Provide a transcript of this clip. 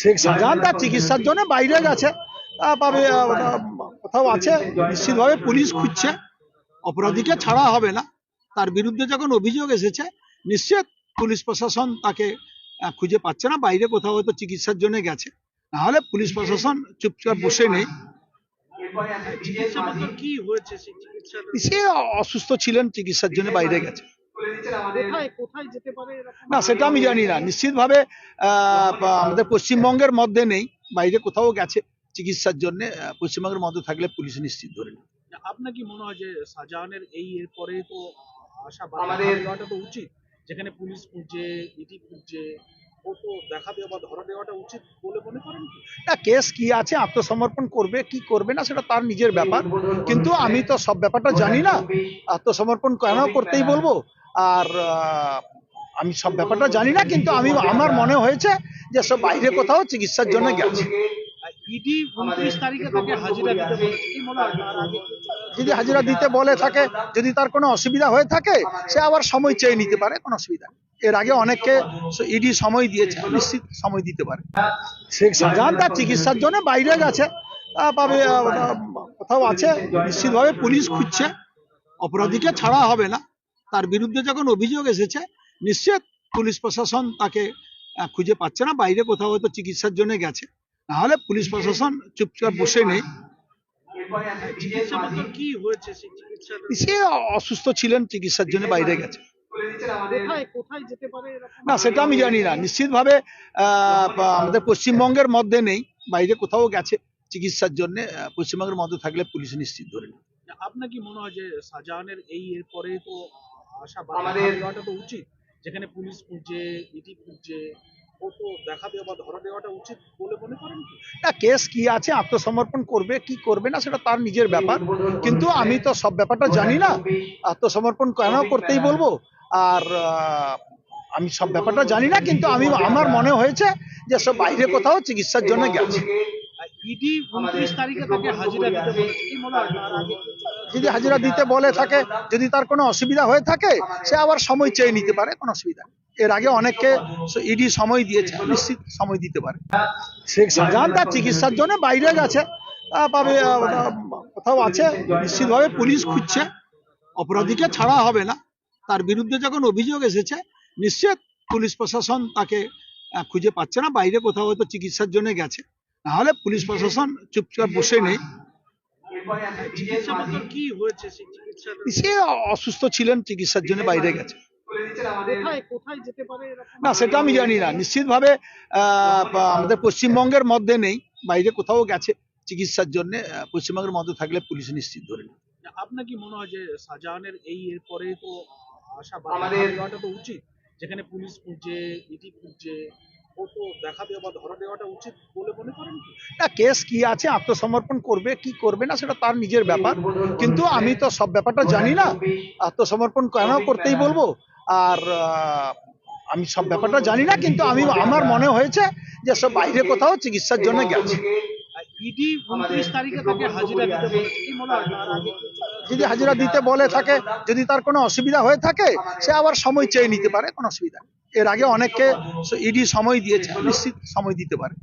শেখ শাহজাহান তার চিকিৎসার জন্য বাইরে গেছে। কোথাও আছে। নিশ্চিতভাবে পুলিশ খুঁজছে। অপরাধীকে ছাড়া হবে না। তার বিরুদ্ধে যখন অভিযোগ এসেছে নিশ্চিত পুলিশ প্রশাসন তাকে খুঁজে পাচ্ছে না। বাইরে কোথাও হয়তো চিকিৎসার জন্য গেছে। নাহলে পুলিশ প্রশাসন চুপচাপ বসে নেই। সে অসুস্থ ছিলেন চিকিৎসার জন্য বাইরে গেছে। কোথায় কোথায় যেতে পারে এরকম না সেটা আমি জানি না। নিশ্চিতভাবে আমাদের পশ্চিমবঙ্গের মধ্যে নেই বাইরে কোথাও গেছে চিকিৎসার জন্য পশ্চিমবঙ্গের মধ্যে থাকলে পুলিশ নিশ্চিত ধরে নেবে। আপনার কি মনে হয় যে শাহজাহানের এই এর পরে তো আশা আমাদের দেওয়াটা তো উচিত যেখানে পুলিশ খুঁজছে ইডি খুঁজছে ও তো দেখা দেওয়া বা ধরা দেওয়াটা উচিত বলে মনে করেন কি? না কেস কি আছে আত্মসমর্পণ করবে কি করবে না সেটা তার নিজের ব্যাপার। কিন্তু আমি তো সব ব্যাপারটা জানি না। আত্মসমর্পণ কেন করতেই বলব? আর আমি সব ব্যাপারটা জানি না কিন্তু আমি আমার মনে হয়েছে যে সব বাইরে কোথাও চিকিৎসার জন্য গেছে। ইডি উনত্রিশ তারিখে তাকে হাজিরা দিতে বলেছে। কি তার আগে যদি হাজিরা দিতে বলে থাকে যদি তার কোনো অসুবিধা হয়ে থাকে সে আবার সময় চেয়ে নিতে পারে কোনো অসুবিধা এর আগে অনেককে ইডি সময় দিয়েছে নিশ্চিত সময় দিতে পারে। শেখ শাহজাহান তার চিকিৎসার জন্য বাইরে গেছে পাবে কোথাও আছে নিশ্চিতভাবে পুলিশ খুঁজছে। অপরাধীকে ছাড়া হবে না। তার বিরুদ্ধে যখন অভিযোগ এসেছে নিশ্চিত পুলিশ প্রশাসন তাকে খুঁজে পাচ্ছে না বাইরে কোথাও হয়তো চিকিৎসার জন্য গেছে। নাহলে পুলিশ প্রশাসন চুপচাপ বসে নেই। সে অসুস্থ ছিলেন চিকিৎসার জন্য বাইরে গেছে। না সেটা আমি জানি না। নিশ্চিতভাবে আমাদের পশ্চিমবঙ্গের মধ্যে নেই বাইরে কোথাও গেছে চিকিৎসার জন্য পশ্চিমবঙ্গের মধ্যে থাকলে পুলিশ নিশ্চিত ধরে। আপনার কি মনে হয় যে শাহজাহানের এই এর পরে তো আশা আমাদের তো উচিত। যেখানে পুলিশ খুঁজছে ইডি খুঁজছে না কেস কি আছে আত্মসমর্পণ করবে কি করবে না সেটা তার নিজের ব্যাপার। কিন্তু আমি তো সব ব্যাপারটা জানি না। আত্মসমর্পণ কেন করতেই বলব? আর আমি সব ব্যাপারটা জানি না কিন্তু আমি আমার মনে হয়েছে যে সব বাইরে কোথাও চিকিৎসার জন্য গেছে। ইডি উনত্রিশ তারিখে তাকে হাজিরা দিতে বলেছে। কি মনে হয় যদি হাজিরা দিতে বলে থাকে, যদি তার কোনো অসুবিধা হয়ে থাকে, সে আবার সময় চেয়ে নিতে পারে, কোনো অসুবিধা এর আগে অনেককে ইডি সময় দিয়েছে, নিশ্চিত সময় দিতে পারে। তার চিকিৎসার জন্য বাইরে গেছে পাবে কোথাও আছে, নিশ্চিতভাবে পুলিশ খুঁজছে। অপরাধীকে ছাড়া হবে না। তার বিরুদ্ধে যখন অভিযোগ এসেছে, নিশ্চিত পুলিশ প্রশাসন তাকে খুঁজে পাচ্ছে না, বাইরে কোথাও হয়তো চিকিৎসার জন্য গেছে। নাহলে পুলিশ প্রশাসন চুপচাপ বসে নেই চিকিৎসাপত্র কি হয়েছে সেই চিকিৎসার সে অসুস্থ ছিলেন চিকিৎসার জন্য বাইরে গেছে। কোথায় কোথায় যেতে পারে এরকম? না সেটা আমি জানি না। নিশ্চিতভাবে আহ, আমাদের পশ্চিমবঙ্গের মধ্যে নেই বাইরে কোথাও গেছে চিকিৎসার জন্য পশ্চিমবঙ্গের মধ্যে থাকলে পুলিশ নিশ্চিত ধরে নেবে। আপনার কি মনে হয় যে শাহজাহানের এই এর পরে তো আশা আমাদের দেওয়াটা তো উচিত যেখানে পুলিশ খুঁজছে ইডি খুঁজছে না কেস কি আছে আত্মসমর্পণ করবে কি করবে না সেটা তার নিজের ব্যাপার। কিন্তু আমি তো সব ব্যাপারটা জানি না। আত্মসমর্পণ কেন করতেই বলব? আর আমি সব ব্যাপারটা জানি না কিন্তু আমি আমার মনে হয়েছে যে সব বাইরে কোথাও চিকিৎসার জন্য গেছে। ইডি উনত্রিশ তারিখে তাকে হাজিরা দিতে বলেছে কি তার আগে যদি হাজিরা দিতে বলে থাকে যদি তার কোনো অসুবিধা হয়ে থাকে সে আবার সময় চেয়ে নিতে পারে কোনো অসুবিধা নেই। এর আগে অনেককে ইডি সময় দিয়েছে নিশ্চিত সময় দিতে পারে।